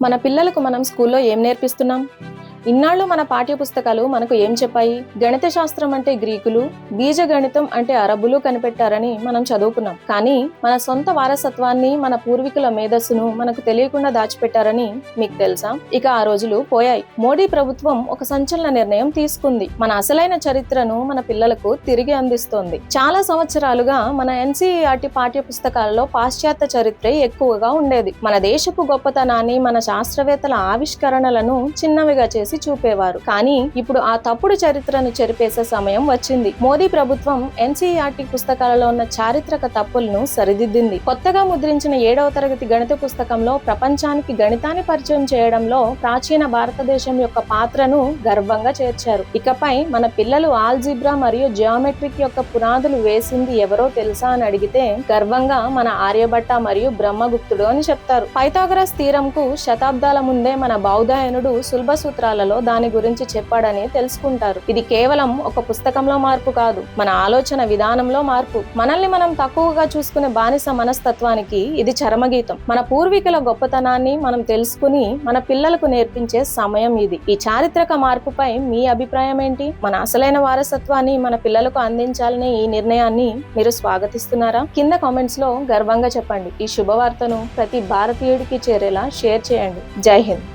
మన పిల్లలకు మనం స్కూల్లో ఏం నేర్పిస్తున్నాం? ఇన్నాళ్ళు మన పాఠ్య పుస్తకాలు మనకు ఏం చెప్పాయి? గణిత శాస్త్రం అంటే గ్రీకులు బీజ గణితం అంటే అరబులు కనిపెట్టారని మనం చదువుకున్నాం. కానీ మన సొంత వారసత్వాన్ని మన పూర్వీకుల మేధస్సును మనకు తెలియకుండా దాచిపెట్టారని మీకు తెలుసా? ఇక ఆ రోజులు పోయాయి. మోడీ ప్రభుత్వం ఒక సంచలన నిర్ణయం తీసుకుంది. మన అసలైన చరిత్రను మన పిల్లలకు తిరిగి అందిస్తోంది. చాలా సంవత్సరాలుగా మన ఎన్సీఈఆర్టీ పాఠ్య పుస్తకాలలో పాశ్చాత్య చరిత్రే ఎక్కువగా ఉండేది. మన దేశపు గొప్పతనాన్ని మన శాస్త్రవేత్తల ఆవిష్కరణలను చిన్నవిగా చేసి చూపేవారు. కానీ ఇప్పుడు ఆ తప్పుడు చరిత్రను చెరిపేసే సమయం వచ్చింది. మోదీ ప్రభుత్వం ఎన్సీఆర్టీ పుస్తకాలలో ఉన్న చారిత్రక తప్పులను సరిదిద్దింది. కొత్తగా ముద్రించిన ఏడవ తరగతి గణిత పుస్తకంలో ప్రపంచానికి గణితాన్ని పరిచయం చేయడంలో ప్రాచీన భారతదేశం యొక్క పాత్రను గర్వంగా చేర్చారు. ఇకపై మన పిల్లలు ఆల్జీబ్రా మరియు జియోమెట్రిక్ యొక్క పునాదులు వేసింది ఎవరో తెలుసా అని అడిగితే గర్వంగా మన ఆర్యభట్ట మరియు బ్రహ్మగుప్తుడు అని చెప్తారు. పైథాగరస్ తీరంకు శతాబ్దాల ముందే మన బౌధాయనుడు సులభ పుస్తకాలలో దాని గురించి చెప్పాడని తెలుసుకుంటారు. ఇది కేవలం ఒక పుస్తకంలో మార్పు కాదు మన ఆలోచన విధానంలో మార్పు. మనల్ని మనం తక్కువగా చూసుకునే బానిస మనస్తత్వానికి ఇది చరమగీతం. మన పూర్వీకుల గొప్పతనాన్ని మనం తెలుసుకుని మన పిల్లలకు నేర్పించే సమయం ఇది. ఈ చారిత్రక మార్పుపై మీ అభిప్రాయం ఏంటి? మన అసలైన వారసత్వాన్ని మన పిల్లలకు అందించాలనే ఈ నిర్ణయాన్ని మీరు స్వాగతిస్తున్నారా? కింద కామెంట్స్లో గర్వంగా చెప్పండి. ఈ శుభవార్తను ప్రతి భారతీయుడికి చేరేలా షేర్ చేయండి. జై హింద్.